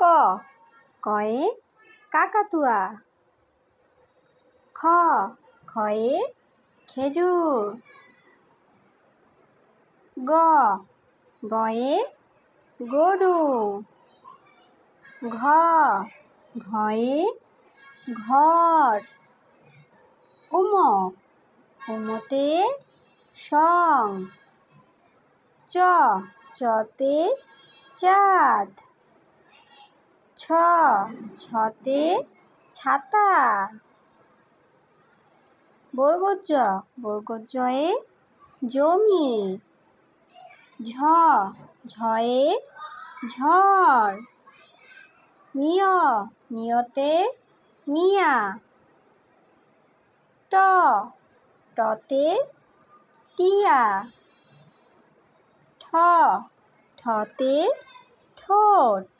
ক? কয়ে কাকাতুয়া। খ? খয়ে খেজুর। গ? গয়ে গরু। ঘ? ঘয়ে ঘর। উম? উমতে সং। চ? চতে চাঁদ। ছতে ছাতা। বর্গজ বর্গজয়ে জমি। ঝ। ঝয়ে ঝড়। নিয়। নিয়তে মিয়া। ট। টতে টিয়া। ঠ। ঠতে ঠোঁট।